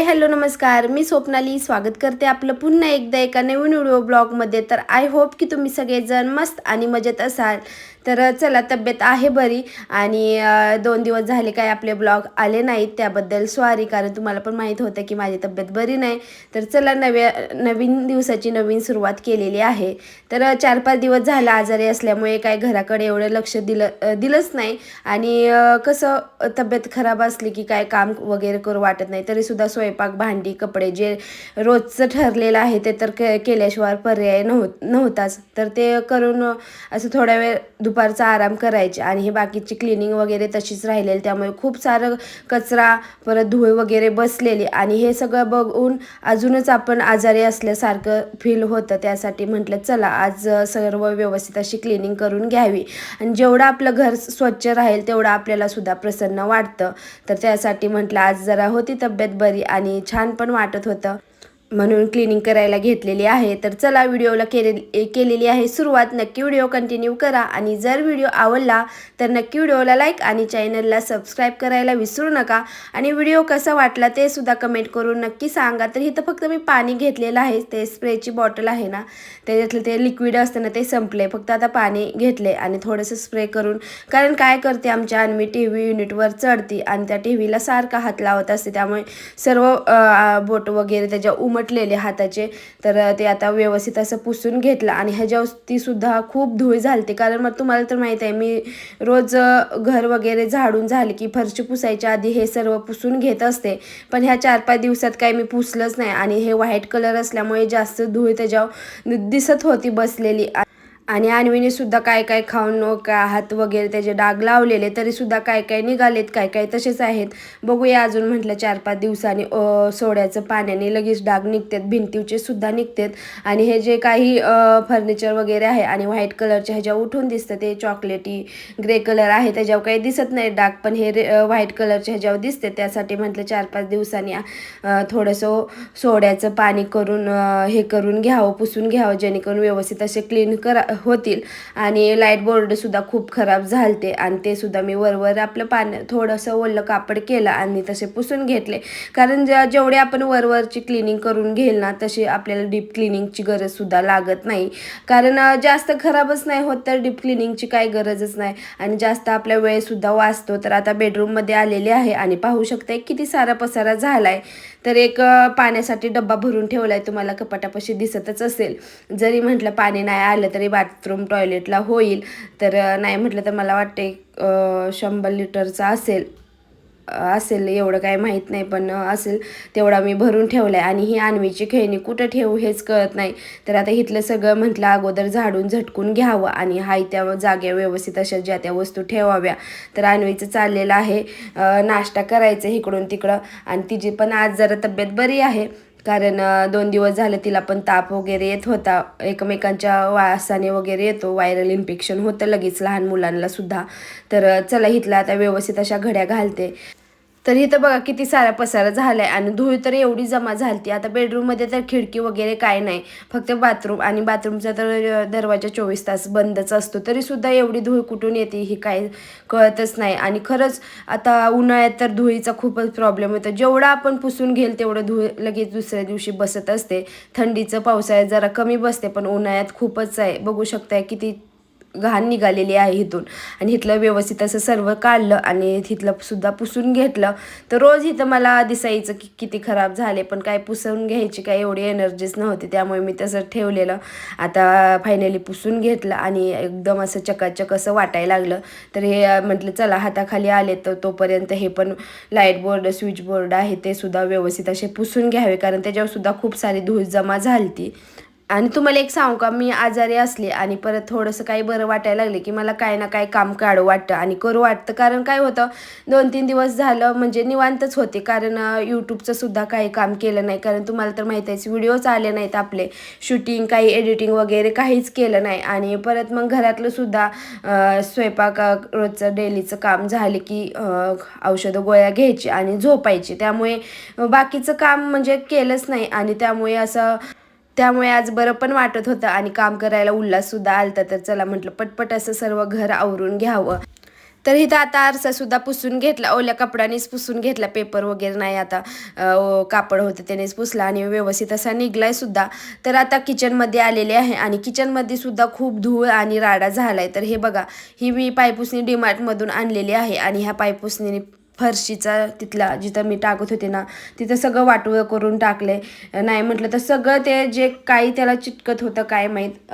Hi hello नमस्कार. मी स्वप्नाली स्वागत करते आपलं पुन्हा एकदा एका नवीन व्हिडिओ ब्लॉगमध्ये. तर आय होप की तुम्ही सगळेजण मस्त आणि मजेत असाल. तर चला तब्येत आहे बरी आणि दोन दिवस झाले काय आपले ब्लॉग आले नाहीत त्याबद्दल सॉरी कारण तुम्हाला पण माहीत होतं की माझी तब्येत बरी नाही. तर चला नव्या नवीन दिवसाची नवीन सुरुवात केलेली आहे. तर चार पाच दिवस झाला आजारी असल्यामुळे काय घराकडे एवढं लक्ष दिलं दिलंच नाही. आणि कसं तब्येत खराब असली की काय काम वगैरे करू वाटत नाही तरीसुद्धा स्वयंपाक भांडी कपडे जे रोजचं ठरलेलं आहे ते तर के केल्याशिवाय पर्याय नव्ह नव्हताच. तर ते करून असं थोडा वेळ दुपारचा आराम करायचे आणि हे बाकीची क्लिनिंग वगैरे तशीच राहिलेली. त्यामुळे खूप सारं कचरा परत धुळे वगैरे बसलेली. आणि हे सगळं बघून अजूनच आपण आजारी असल्यासारखं फील होतं. त्यासाठी म्हटलं चला आज सर्व व्यवस्थित अशी क्लिनिंग करून घ्यावी. आणि जेवढं आपलं घर स्वच्छ राहील तेवढं आपल्याला सुद्धा प्रसन्न वाटतं. तर त्यासाठी म्हटलं आज जरा होती तब्येत बरी आणि छान पण वाटत होतं. म्हणून क्लिनिंग करायला घेतलेली आहे. तर चला व्हिडिओला केले केलेली आहे सुरुवात. नक्की व्हिडिओ कंटिन्यू करा आणि जर व्हिडिओ आवडला तर नक्की व्हिडिओला लाईक आणि चॅनलला सबस्क्राईब करायला विसरू नका. आणि व्हिडिओ कसा वाटला ते सुद्धा कमेंट करून नक्की सांगा. तर इथं फक्त मी पाणी घेतलेलं आहे. ते स्प्रेची बॉटल आहे ना त्याच्यातलं ते लिक्विड असतं ना ते संपले फक्त आता पाणी घेतले आणि थोडंसं स्प्रे करून. कारण काय करते आमच्या अन्वी टी व्ही युनिटवर चढती आणि त्या टी व्हीला सारखा हात लावत असते. त्यामुळे सर्व बोट वगैरे त्याच्या उमटलेले हाताचे. तर ते आता व्यवस्थित असं पुसून घेतलं आणि ह्याच्यावरतीसुद्धा खूप धूळ झालते. कारण मग तुम्हाला तर माहीत आहे मी रोज घर वगैरे झाडून झाले की फरशी पुसायच्या आधी हे सर्व पुसून घेत असते. पण ह्या चार पाच दिवसात काही मी पुसलंच नाही आणि हे व्हाईट कलर असल्यामुळे जास्त धूळ त्याच्यावर दिसत होती बसलेली. आणि अन्वीने सुद्धा काय काय खाऊन का हात वगैरे त्याचे डाग लावलेले तरी सुद्धा काय काय निघालेत काय काय तसेच आहेत. बघूया अजून म्हटलं चार पाच दिवसांनी सोड्याचं पाण्याने लगेच डाग निघतात भिंतीचे सुद्धा निघतात. आणि हे जे काही फर्निचर वगैरे आहे आणि व्हाईट कलरच्या ह्याच्या उठून दिसतं ते चॉकलेटी ग्रे कलर आहे त्याच्यावर काही दिसत नाही डाग पण हे रे व्हाईट कलरच्या ह्याच्यावर दिसते त्यासाठी म्हटलं चार पाच दिवसांनी थोडंसं सोड्याचं पाणी करून हे करून घ्यावं पुसून घ्यावं जेणेकरून व्यवस्थित असे क्लीन करा होतील. आणि लाइट बोर्डसुद्धा खूप खराब झालते. आणि ते सुद्धा मी वरवर आपलं पाणी थोडंसं ओलं कापड केलं आणि तसे पुसून घेतले. कारण ज्या जेवढे आपण वरवरची क्लिनिंग करून घेईल ना तशी आपल्याला डीप क्लिनिंगची गरजसुद्धा लागत नाही. कारण जास्त खराबच नाही होत तर डीप क्लिनिंगची काही गरजच नाही. आणि जास्त आपला वेळसुद्धा वाचतो. तर आता बेडरूममध्ये आलेले आहे आणि पाहू शकता किती सारा पसारा झाला आहे तर एक पाण्यासाठी डब्बा भरून ठेवला आहे तुम्हाला कपाटापाशी दिसतच असेल. जरी म्हटलं पाणी नाही आलं तरी बाथरूम टॉयलेटला होईल. तर नाही म्हटलं तर मला वाटते शंभर लिटरचा असेल. असेल एवढं काय माहीत नाही पण असेल तेवढा मी भरून ठेवला आहे आणि ही आणवीची खेळणी कुठं ठेवू हेच कळत नाही. तर आता इथलं सगळं म्हटलं अगोदर झाडून झटकून घ्यावं आणि हाय त्या जाग्या व्यवस्थित अशा ज्या त्या वस्तू ठेवाव्या. तर आणवीचं चाललेलं आहे. नाश्ता करायचं इकडून तिकडं. आणि तिची पण आज जरा तब्येत बरी आहे. कारण दोन दिवस झाले तिला पण ताप वगैरे येत होता. एकमेकांच्या वासाने वगैरे येतो. व्हायरल इन्फेक्शन होतं लगेच लहान मुलांना सुद्धा. तर चला इथलं आता व्यवस्थित अशा घड्या घालते. तर इथं बघा किती सारा पसारा झाला आहे आणि धूळ तर एवढी जमा झालती. आता बेडरूममध्ये तर खिडकी वगैरे काय नाही. फक्त बाथरूम आणि बाथरूमचा तर दरवाजा चोवीस तास बंदच असतो. तरीसुद्धा एवढी धूळ कुठून येते ही काय कळतच नाही. आणि खरंच आता उन्हाळ्यात तर धुळीचा खूपच प्रॉब्लेम होतो. जेवढा आपण पुसून घेईल तेवढं धूळ लगेच दुसऱ्या दिवशी बसत असते. थंडीचं पावसाळ्यात जरा कमी बसते पण उन्हाळ्यात खूपच आहे. बघू शकताय किती घाण निघालेली आहे इथून. आणि इथलं व्यवस्थित असं सर्व काढलं आणि तिथलं सुद्धा पुसून घेतलं. तर रोज इथं मला दिसायचं की किती खराब झाले पण काय पुसून घ्यायची काय एवढी एनर्जीच नव्हती. त्यामुळे मी तसं ठेवलेलं. आता फायनली पुसून घेतलं आणि एकदम असं चकाचक असं वाटायला लागलं. तर हे म्हटलं चला हाताखाली आले तर तोपर्यंत हे पण लाइट बोर्ड स्विच बोर्ड आहे ते सुद्धा व्यवस्थित असे पुसून घ्यावे. कारण त्याच्यावर सुद्धा खूप सारी धूळ जमा झाली आणि तुम्हाला एक सांगू का मी आजारी असले आणि परत थोडंसं काही बरं वाटायला लागले की मला काय ना काय काम काढू वाटतं आणि करू वाटतं. कारण काय होतं दोन तीन दिवस झालं म्हणजे निवांतच होते. कारण यूट्यूबचं सुद्धा काही काम केलं नाही. कारण तुम्हाला तर माहीत आहे व्हिडिओच आले नाहीत आपले. शूटिंग काही एडिटिंग वगैरे काहीच केलं नाही. आणि परत मग घरातलं सुद्धा स्वयंपाक रोजचं डेलीचं काम झाले की औषधं गोळ्या घ्यायची आणि झोपायची. त्यामुळे बाकीचं काम म्हणजे केलंच नाही. आणि त्यामुळे असं त्यामुळे आज बरं पण वाटत होतं आणि काम करायला उल्हाससुद्धा आलता. तर चला म्हटलं पटपट असं सर्व घर आवरून घ्यावं. तर इथं आता आरसा सुद्धा पुसून घेतला ओल्या कपड्यानेच पुसून घेतला पेपर वगैरे नाही आता कापड होतं त्यानेच पुसला आणि व्यवस्थित असा निघलाय सुद्धा. तर आता किचनमध्ये आलेले आहे आणि किचनमध्ये सुद्धा खूप धूळ आणि राडा झालाय. तर हे बघा ही मी पायपुसणी डीमार्टमधून आणलेली आहे आणि ह्या पायपुसणीने फरशीचा तिथला जिथं मी टाकत होते ना तिथं सगळं वाटवं करून टाकले नाही म्हटलं तर सगळं ते जे काही त्याला चिटकत होतं काय माहीत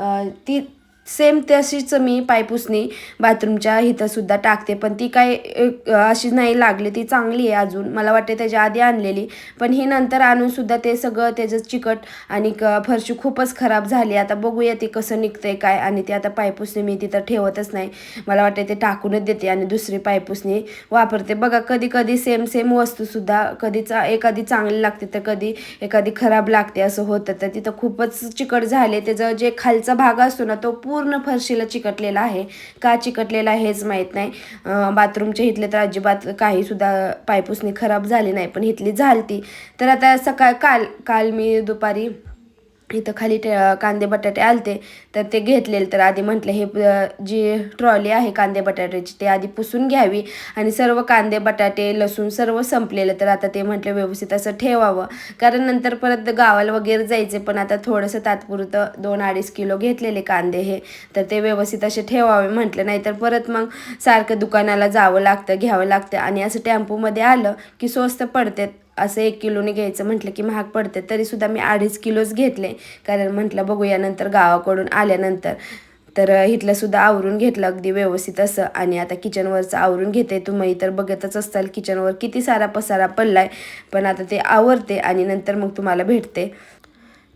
ती सेम तशीच मी पायपुसणी बाथरूमच्या इथंसुद्धा टाकते पण ती काय अशी नाही लागली ती चांगली आहे अजून. मला वाटते त्याच्या आधी आणलेली पण ही नंतर आणूनसुद्धा ते सगळं त्याचं चिकट आणि क फरशी खूपच खराब झाली. आता बघूया ते कसं निघतंय काय आणि ते आता पायपुसणी मी तिथं ठेवतच नाही. मला वाटते ते टाकूनच देते आणि दुसरी पायपुसणी वापरते. बघा कधी कधी सेम सेम वस्तूसुद्धा कधी चा एखादी चांगली लागते तर कधी एखादी खराब लागते असं होतं. तर तिथं खूपच चिकट झाले. त्याचं जे खालचा भाग असतो ना तो पूर्ण पूर्ण फरशीला चिकटलेला आहे. का चिकटलेला आहे हेच माहीत नाही. बाथरूमच्या इथले तर अजिबात काहीसुद्धा पायपुसणी खराब झाली नाही पण इथली झालती. तर आता सकाळ काल काल मी दुपारी इथं खाली टे कांदे बटाटे आलते तर ते घेतलेले. तर आधी म्हटलं हे जी ट्रॉली आहे कांदे बटाट्याची ते आधी पुसून घ्यावी आणि सर्व कांदे बटाटे लसूण सर्व संपलेलं. तर आता ते म्हटलं व्यवस्थित असं ठेवावं. कारण नंतर परत गावाला वगैरे जायचे पण आता थोडंसं तात्पुरतं दोन अडीच किलो घेतलेले कांदे हे. तर ते व्यवस्थित असे ठेवावे म्हटलं. नाही तर परत मग सारखं दुकानाला जावं लागतं घ्यावं लागतं. आणि असं टेम्पोमध्ये आलं की स्वस्त पडते असं एक किलोने घ्यायचं म्हटलं की महाग पडते तरीसुद्धा मी अडीच किलोच घेतले. कारण म्हटलं बघूया नंतर गावाकडून आल्यानंतर. तर हिथलंसुद्धा आवरून घेतलं अगदी व्यवस्थित असं. आणि आता किचनवरचं आवरून घेते. तुम्ही तर बघतच असताल किचनवर किती सारा पसारा पडला आहे पण आता ते आवरते आणि नंतर मग तुम्हाला भेटते.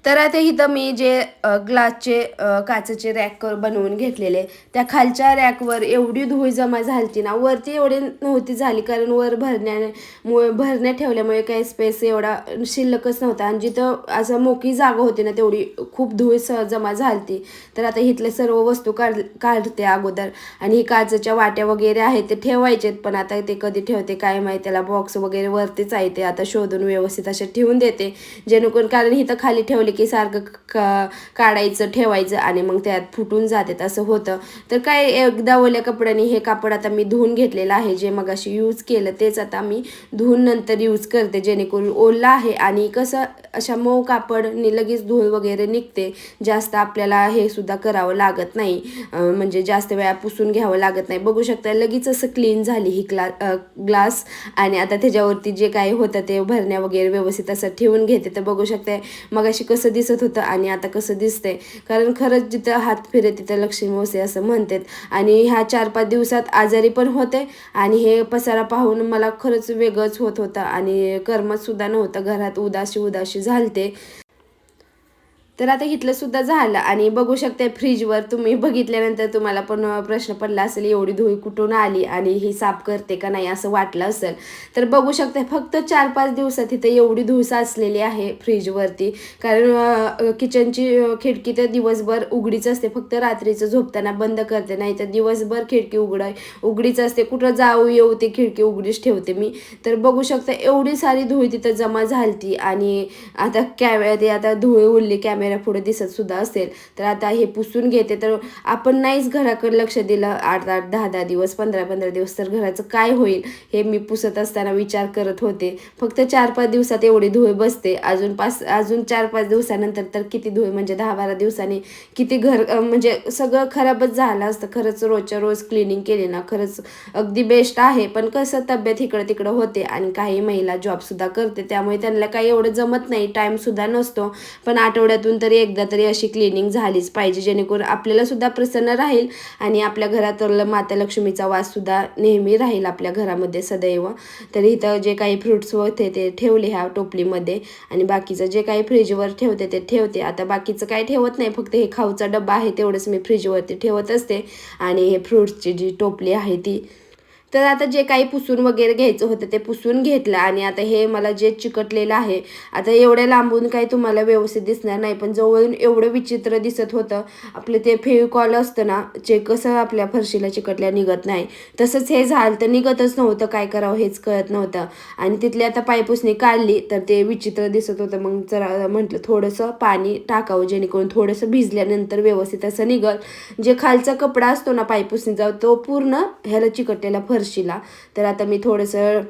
तर आता इथं मी जे ग्लासचे काचेचे रॅक बनवून घेतलेले त्या खालच्या रॅकवर एवढी धूळ जमा झालती ना वरती एवढी नव्हती झाली कारण वर भरण्यामुळे भरण्या ठेवल्यामुळे काही स्पेस एवढा शिल्लकच नव्हता. आणि जिथं असं मोकळी जागा होती ना तेवढी खूप धूळ स जमा झालती. तर आता इथले सर्व वस्तू काढ काढते अगोदर. आणि ही काचेच्या वाट्या वगैरे आहेत ते ठेवायचेत पण आता ते कधी ठेवते काय माहिती त्याला बॉक्स वगैरे वरतीच आहे ते आता शोधून व्यवस्थित असे ठेवून देते. जेणेकरून कारण इथं खाली ठेवले की सारखं का काढायचं ठेवायचं आणि मग त्यात फुटून जाते असं होतं. तर काय एकदा ओल्या कपड्याने हे कापड आता मी धुवून घेतलेलं आहे. जे मग अशी यूज केलं तेच आता मी धुवून नंतर यूज करते. जेणेकरून ओलं आहे आणि कसं अशा मऊ कापडने लगेच धूळ वगैरे निघते. जास्त आपल्याला हे सुद्धा करावं लागत नाही. म्हणजे जास्त वेळा पुसून घ्यावं लागत नाही. बघू शकता लगेच असं क्लीन झाली ही क्ला ग्लास आणि आता त्याच्यावरती जे काही होतं ते भरण्या वगैरे व्यवस्थित असं ठेवून घेते. तर बघू शकते मग अशी कसं दिसत होतं आणि आता कसं दिसतंय. कारण खरंच जिथं हात फिरे तिथं लक्ष्मी मोसे असं म्हणतात. आणि ह्या चार पाच दिवसात आजारी पण होते आणि हे पसारा पाहून मला खरंच वेगळंच होत होतं आणि करमत सुद्धा नव्हतं. घरात उदाशी उदाशी झालते. तर आता इथलं सुद्धा झालं. आणि बघू शकते फ्रीजवर तुम्ही बघितल्यानंतर तुम्हाला पण प्रश्न पडला असेल एवढी धुळी कुठून आली आणि ही साफ करते का नाही असं वाटलं असेल. तर बघू शकते फक्त चार पाच दिवसात इथं एवढी धूळ साचलेली आहे फ्रीजवरती. कारण किचनची खिडकी तर दिवसभर उघडीच असते. फक्त रात्रीचं झोपताना बंद करते. नाही तर दिवसभर खिडकी उघड उघडीच असते. कुठं जाऊ येऊ ते खिडकी उघडीच ठेवते मी. तर बघू शकता एवढी सारी धुळी तिथं जमा झालती. आणि आता कॅमे ते आता धुळे उरली कॅमेरा पुढे दिसत सुद्धा असेल. तर आता हे पुसून घेते तर आपण नाहीच घराकडे लक्ष दिलं. आठ आठ दहा दहा दिवस पंधरा पंधरा दिवस तर घराचं काय होईल हे मी पुसत असताना विचार करत होते. फक्त चार पाच दिवसात एवढी धुळे बसते. अजून पाच अजून चार पाच दिवसानंतर तर किती धुळे म्हणजे दहा बारा दिवसांनी किती घर म्हणजे सगळं खराबच झालं असतं. खरंच रोजच्या रोज क्लिनिंग केली ना खरंच अगदी बेस्ट आहे. पण कसं तब्येत इकडं तिकडं होते आणि काही महिला जॉबसुद्धा करते. त्यामुळे त्यांना काही एवढं जमत नाही. टाईमसुद्धा नसतो. पण आठवड्यातून तरी एकदा तरी अशी क्लिनिंग झालीच पाहिजे. जेणेकरून आपल्याला सुद्धा प्रसन्न राहील आणि आपल्या घरातलं माता लक्ष्मीचा वाससुद्धा नेहमी राहील आपल्या घरामध्ये सदैव. तर इथं जे काही फ्रुट्स होते ते ठेवले ह्या टोपलीमध्ये आणि बाकीचं जे काही फ्रीजवर ठेवते ते ठेवते. आता बाकीचं काही ठेवत नाही फक्त हे खाऊचा डब्बा आहे तेवढंच मी फ्रीजवरती ठेवत असते. आणि हे फ्रुट्सची जी टोपली आहे ती तर आता जे काही पुसून वगैरे घ्यायचं होतं ते पुसून घेतलं आणि आता हे मला जे चिकटलेलं आहे आता एवढ्या लांबून काही तुम्हाला व्यवस्थित दिसणार नाही पण जवळून एवढं विचित्र दिसत होतं आपलं ते फेविकॉल असतं ना जे कसं आपल्या फरशीला चिकटल्या निघत नाही तसंच हे झालं तर निघतच नव्हतं काय करावं हेच कळत नव्हतं. आणि तिथली आता पायपुसणी काढली तर ते विचित्र दिसत होतं मग जरा म्हटलं थोडंसं पाणी टाकावं जेणेकरून थोडंसं भिजल्यानंतर व्यवस्थित असं निघल. जे खालचा कपडा असतो ना पायपुसणीचा तो पूर्ण ह्याला चिकटलेला फर फरशीला तर आता मी थोडंसं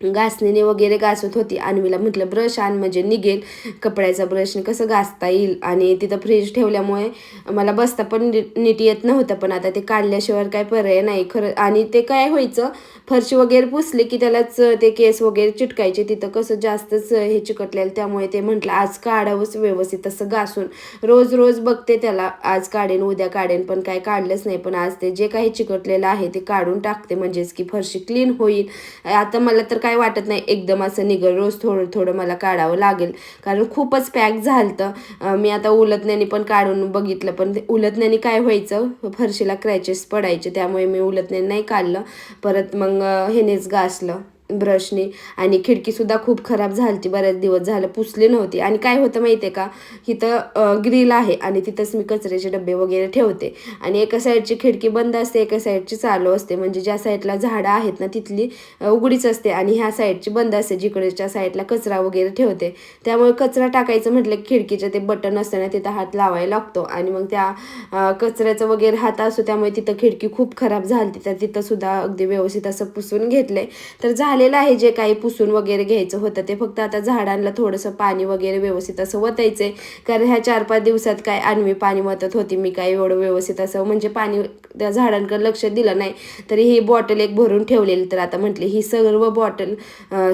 घासणीने वगैरे घासत होती. अन्वीला म्हटलं ब्रश आण म्हणजे निघेल. कपड्याचा ब्रशने कसं घासता येईल? आणि तिथं फ्रीज ठेवल्यामुळे मला बसता पण नीट नीट येत नव्हतं. पण आता ते काढल्याशिवाय काय पर्याय नाही. खरं आणि ते काय व्हायचं फरशी वगैरे पुसले की त्यालाच ते केस वगैरे चिटकायचे. तिथं कसं जास्तच हे चिकटलेलं. त्यामुळे ते म्हटलं आज काढावंच व्यवस्थित असं घासून. रोज रोज बघते त्याला. आज काढेन उद्या काढेन पण काय काढलंच नाही. पण आज ते जे काही चिकटलेलं आहे ते काढून टाकते. म्हणजेच की फरशी क्लीन होईल. आता मला तर काय वाटत नाही. एकदम असं निघल रोज थोडं थोडं मला काढावं लागेल. कारण खूपच पॅक झालं मी आता उलतण्याने पण काढून बघितलं पण ते काय व्हायचं? फरशीला क्रॅचेस पडायचे त्यामुळे मी उलतण्याने नाही काढलं. परत मग हेनेच घासलं. ब्रशने. आणि खिडकीसुद्धा खूप खराब झालती बऱ्याच दिवस झालं पुसली नव्हती. आणि काय होतं माहिती आहे का? इथं ग्रिल आहे आणि तिथंच मी कचऱ्याचे डबे वगैरे ठेवते. आणि एका साईडची खिडकी बंद असते एका साईडची चालू असते. म्हणजे ज्या साईडला झाडं आहेत ना तिथली उघडीच असते. आणि ह्या साईडची बंद असते जिकडेच्या साईडला कचरा वगैरे ठेवते. त्यामुळे कचरा टाकायचं म्हटलं की खिडकीचं ते बटन असतं ना तिथं हात लावायला लागतो. आणि मग त्या कचऱ्याचं वगैरे हात असतो त्यामुळे तिथं खिडकी खूप खराब झाली तर तिथंसुद्धा अगदी व्यवस्थित असं पुसून घेतलंय. तर झालेलं आहे जे काही पुसून वगैरे घ्यायचं होतं ते फक्त आता झाडांना थोडंसं पाणी वगैरे व्यवस्थित असं वतायचंय. कारण ह्या चार पाच दिवसात काय आणवी पाणी वतत होती मी काय एवढं व्यवस्थित असं म्हणजे पाणी त्या झाडांकडे लक्ष दिलं नाही. तरी ही बॉटल एक भरून ठेवलेली तर आता म्हटली ही सर्व बॉटल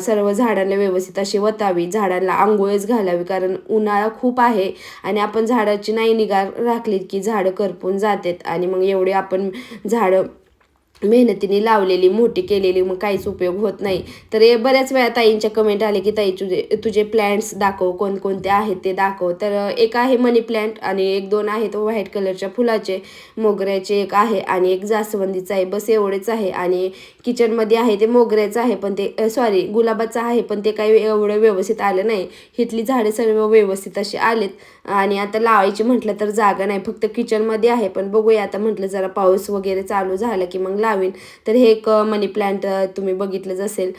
सर्व झाडांना व्यवस्थित अशी वतावी झाडांना आंघोळच घालावी कारण उन्हाळा खूप आहे आणि आपण झाडाची नाही निगा राखली की झाडं करपून जातात आणि मग एवढे आपण झाडं मेहनतीने लावलेली मोठी केलेली मग काहीच उपयोग होत नाही. तर हे बऱ्याच वेळा ताईंच्या कमेंट आले की ताई तुझे तुझे प्लॅन्ट्स दाखव कोणकोणते आहेत ते दाखव. तर एक आहे मनी प्लॅन्ट आणि एक दोन आहेत व्हाईट कलरच्या फुलाचे मोगऱ्याचे एक आहे आणि एक जास्वंदीचं आहे. बस एवढेच आहे आणि किचनमध्ये आहे ते मोगऱ्याचं आहे पण ते सॉरी गुलाबाचं आहे पण ते काही एवढं व्यवस्थित आलं नाही. हिथली झाडे सर्व व्यवस्थित असे आलेत आणि आता लावायची म्हटलं तर जागा नाही फक्त किचनमध्ये आहे. पण बघूया आता म्हटलं जरा पाऊस वगैरे चालू झाला की मग लावीन. तर हे एक मनी प्लांट तुम्ही बघितलंच असेल.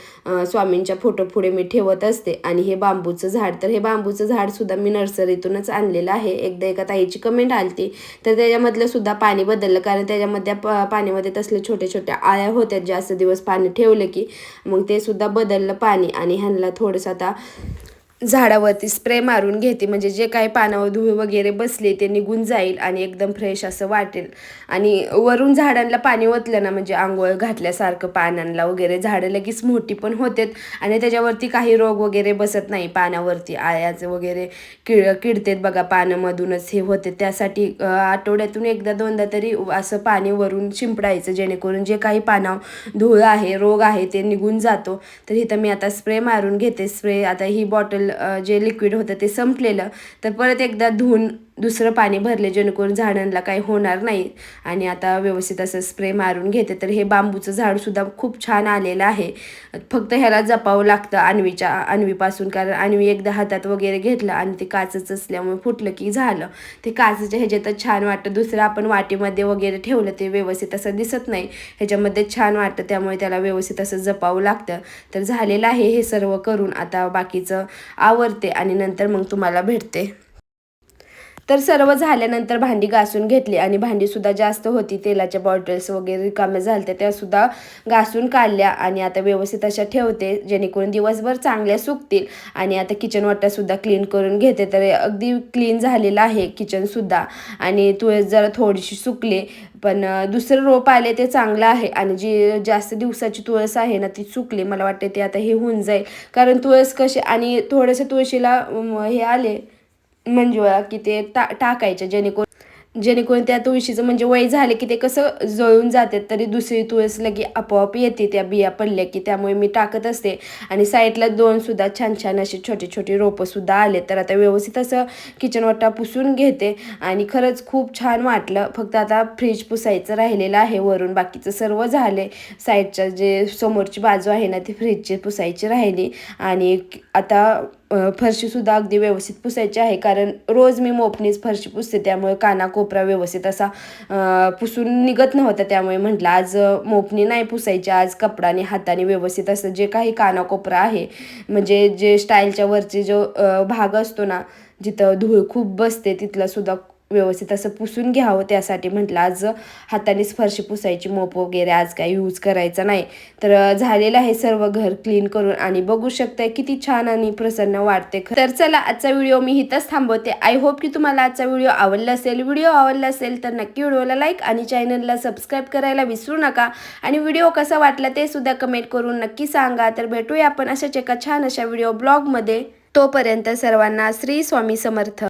स्वामींच्या फोटो पुढे मी ठेवत असते. आणि हे बांबूचं झाड. तर हे बांबूचं झाडसुद्धा मी नर्सरीतूनच आणलेलं आहे. एकदा एका ताईची कमेंट आलती. तर त्याच्यामधलं सुद्धा पाणी बदललं. कारण त्याच्यामध्ये पाण्यामध्ये तसले छोटे छोट्या आळ्या होत्या. जास्त दिवस पाणी ठेवलं की मग ते सुद्धा बदललं पाणी. आणि ह्यांना थोडंसं आता झाडावरती स्प्रे मारून घेते. म्हणजे जे काही पानावर धुळ वगैरे बसले ते निघून जाईल आणि एकदम फ्रेश असं वाटेल. आणि वरून झाडांना पाणी ओतलं ना म्हणजे आंघोळ घातल्यासारखं पानांना वगैरे झाडं लगेच मोठी पण होतात. आणि त्याच्यावरती काही रोग वगैरे बसत नाही पानावरती. आळ्याचं वगैरे किड किडतेत बघा पानामधूनच हे होते. त्यासाठी आठवड्यातून एकदा दोनदा तरी असं पाणी वरून शिंपडायचं जेणेकरून जे काही पानावर धूळ आहे रोग आहे ते निघून जातो. तर इथं मी आता स्प्रे मारून घेते. स्प्रे आता ही बॉटल जे लिक्विड होतं ते संपलेलं. तर परत एकदा धुवून दुसरं पाणी भरले जेणेकरून झाडांना काही होणार नाही. आणि आता व्यवस्थित असं स्प्रे मारून घेते तर हे बांबूचं झाडसुद्धा खूप छान आलेलं आहे. फक्त ह्याला जपावं लागतं आणवीच्या आणवीपासून कारण आणवी एकदा हातात वगैरे घेतलं आणि ते काचच असल्यामुळे फुटलं की झालं. ते काचच्या ह्याच्यातच छान वाटतं दुसरं आपण वाटीमध्ये वगैरे ठेवलं ते व्यवस्थित असं दिसत नाही. ह्याच्यामध्ये छान वाटतं त्यामुळे त्याला व्यवस्थित असं जपावं लागतं. तर झालेलं आहे हे सर्व करून आता बाकीचं आवरते आणि नंतर मग तुम्हाला भेटते. तर सर्व झाल्यानंतर भांडी घासून घेतली आणि भांडीसुद्धा जास्त होती. तेलाच्या बॉटल्स वगैरे रिकाम्या झाल्या त्यासुद्धा घासून काढल्या आणि आता व्यवस्थित अशा ठेवते जेणेकरून दिवसभर चांगल्या सुकतील. आणि आता किचन वाटासुद्धा क्लीन करून घेते. तर अगदी क्लीन झालेलं आहे किचनसुद्धा आणि तुळस जरा थोडीशी सुकली पण दुसरं रोप आले ते चांगलं आहे. आणि जी जास्त दिवसाची तुळस आहे ना ती चुकली मला वाटते ते आता हे होऊन जाईल. कारण तुळस कशी आणि थोडंसं तुळशीला हे आले मंजुळा की ते टा टाकायचे जेणेकरून जेणेकरून त्या तुळशीचं म्हणजे वय झाले की ते कसं जळून जाते तरी दुसरी तुळस लगे आपोआप येते त्या बिया पडल्या की त्यामुळे मी टाकत असते. आणि साईडला दोन सुद्धा छान छान असे छोटे छोटे रोपं सुद्धा आले तर आता व्यवस्थित असं किचन वाटा पुसून घेते. आणि खरंच खूप छान वाटलं. फक्त आता फ्रीज पुसायचं राहिलेलं आहे वरून बाकीचं सर्व झाले. साईडच्या जे समोरची बाजू आहे ना ती फ्रीजची पुसायची राहिली. आणि आता फरशीसुद्धा अगदी व्यवस्थित पुसायची आहे. कारण रोज मी मोपणीच फरशी पुसते त्यामुळे कानाकोपरा व्यवस्थित असा पुसून निघत नव्हता. त्यामुळे म्हटलं आज मोपणी मोपनी नाही पुसायची आज कपडाने हाताने व्यवस्थित असं जे काही कानाकोपरा आहे म्हणजे जे स्टाईलच्या वरचे जो भाग असतो ना जिथं धूळ खूप बसते तिथला सुद्धा व्यवस्थित असं पुसून घ्यावं त्यासाठी म्हटलं आज हातानेच फरशी पुसायची मोप वगैरे आज काही यूज करायचा नाही. तर झालेलं आहे सर्व घर क्लीन करून आणि बघू शकताय किती छान आणि प्रसन्न वाटते तर चला आजचा व्हिडिओ मी इथंच थांबवते. आय होप की तुम्हाला आजचा व्हिडिओ आवडला असेल. व्हिडिओ आवडला असेल तर नक्की व्हिडिओला लाईक आणि चॅनलला सबस्क्राईब करायला विसरू नका. आणि व्हिडिओ कसा वाटला ते सुद्धा कमेंट करून नक्की सांगा. तर भेटूया आपण अशाच एका छान अशा व्हिडिओ ब्लॉगमध्ये तोपर्यंत सर्वांना श्री स्वामी समर्थ.